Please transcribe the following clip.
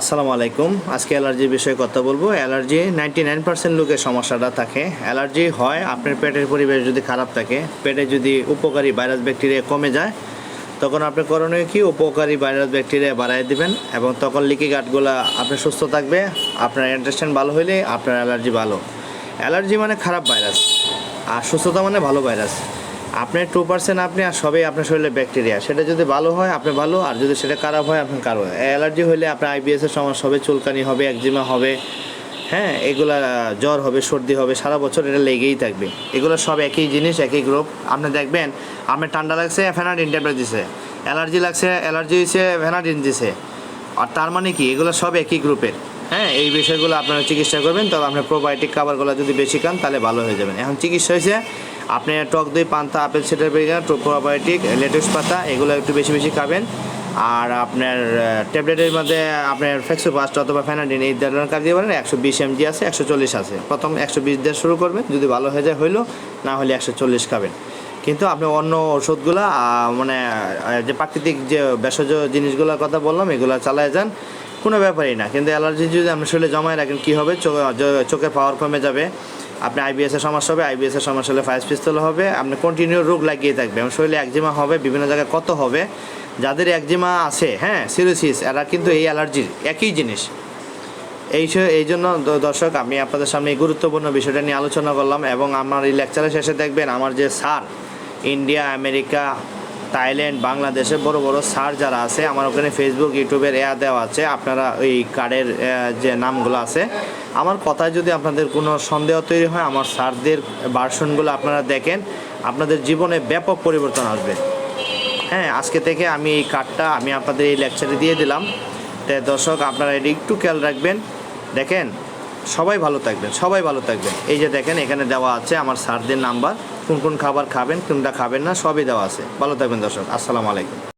আসসালামু আলাইকুম। আজকে অ্যালার্জির বিষয়ে কথা বলব। অ্যালার্জি নাইনটি নাইন পার্সেন্ট লোকের সমস্যাটা থাকে। অ্যালার্জি হয়, আপনার পেটের পরিবেশ যদি খারাপ থাকে, পেটে যদি উপকারী ভাইরাস ব্যাকটেরিয়া কমে যায়, তখন আপনি করণীয় কি? উপকারী ভাইরাস ব্যাকটেরিয়া বাড়াই দিবেন এবং তখন লিকি গাটগুলো আপনার সুস্থ থাকবে, আপনার ইন্টারেস্টেন ভালো হইলে আপনার অ্যালার্জি ভালো। অ্যালার্জি মানে খারাপ ভাইরাস, আর সুস্থতা মানে ভালো ভাইরাস। আপনার টু পার্সেন্ট আপনি আর সবই আপনার শরীরে ব্যাকটেরিয়া সেটা যদি ভালো হয়, আপনি ভালো, আর যদি সেটা খারাপ হয় আপনার হয়। অ্যালার্জি হলে আপনার আইবিএসের সমস্যা হবে চুলকানি হবে, একজিমা হবে হ্যাঁ এগুলা, জ্বর হবে, সর্দি হবে, সারা বছর এটা লেগেই থাকবে। এগুলো সব একই জিনিস, একই গ্রুপ আপনি দেখবেন, আপনার ঠান্ডা লাগছে, ফেনাডিন ট্যাবলেট দিছে। অ্যালার্জি লাগছে, অ্যালার্জি হয়েছে ফেনাডিন দিছে। আর তার মানে কি, এগুলো সব একই গ্রুপের হ্যাঁ এই বিষয়গুলো আপনারা চিকিৎসা করবেন, তবে আপনার প্রোবায়োটিক খাবারগুলো যদি বেশি খান, তাহলে ভালো হয়ে যাবেন। এখন চিকিৎসা হয়েছে, আপনি টক দই, পান্তা, apple cider vegan probiotic lettuce পাতা, এগুলো একটু বেশি বেশি খাবেন। আর আপনার ট্যাবলেটের মধ্যে আপনার ফ্লেক্সোপাস্ট অথবা ফ্যানাডিন এই ধরনের কাজ দিয়ে পারেন, একশো বিশ এমজি আছে, একশো চল্লিশ আছে। প্রথম একশো বিশ দিয়ে শুরু করবেন, যদি ভালো হয়ে যায় হইল, না হলে একশো চল্লিশ খাবেন। কিন্তু আপনি অন্য ওষুধগুলো মানে যে প্রাকৃতিক যে ভেষজ জিনিসগুলোর কথা বললাম, এগুলো চালায় যান, কোনো ব্যাপারই না। কিন্তু অ্যালার্জি যদি আপনি শরীরে জমায় রাখেন, কী হবে? চোখে চোখের পাওয়ার কমে যাবে। আপনি আইবিএসের সমস্যা হবে আইবিএসের সমস্যা হলে ফাইস পিস্তল হবে। আপনি কন্টিনিউ রোগ লাগিয়ে থাকবে এবং শরীরে একজিমা হবে, বিভিন্ন জায়গায় কত হবে? যাদের একজিমা আছে হ্যাঁ সিরোসিস এরা কিন্তু এই অ্যালার্জির একই জিনিস। এই এই জন্য দর্শক, আমি আপনাদের সামনে এই গুরুত্বপূর্ণ বিষয়টা নিয়ে আলোচনা করলাম। এবং আমার এই লেকচারের শেষে দেখবেন আমার যে স্যার ইন্ডিয়া, আমেরিকা, থাইল্যান্ড বাংলাদেশে বড় বড় স্যার যারা আছে, আমার ওখানে ফেসবুক ইউটিউবের এয়া দেওয়া আছে, আপনারা ওই কার্ডের যে নামগুলো আছে। আমার কথায় যদি আপনাদের কোনো সন্দেহ তৈরি হয়, আমার স্যারদের ভার্সনগুলো আপনারা দেখেন, আপনাদের জীবনে ব্যাপক পরিবর্তন আসবে। হ্যাঁ আজকে থেকে আমি এই কার্ডটা আমি আপনাদের এই লেকচারে দিয়ে দিলাম। তাই দর্শক, আপনারা এটি একটু খেয়াল রাখবেন। দেখেন, সবাই ভালো থাকবেন, সবাই ভালো থাকবেন। এই যে দেখেন, এখানে দেওয়া আছে আমার স্যারদের নাম্বার কোন কোন খাবার খাবেন, কোনটা খাবেন না, সবই দেওয়া আছে। ভালো থাকবেন দর্শক, আসসালামু আলাইকুম।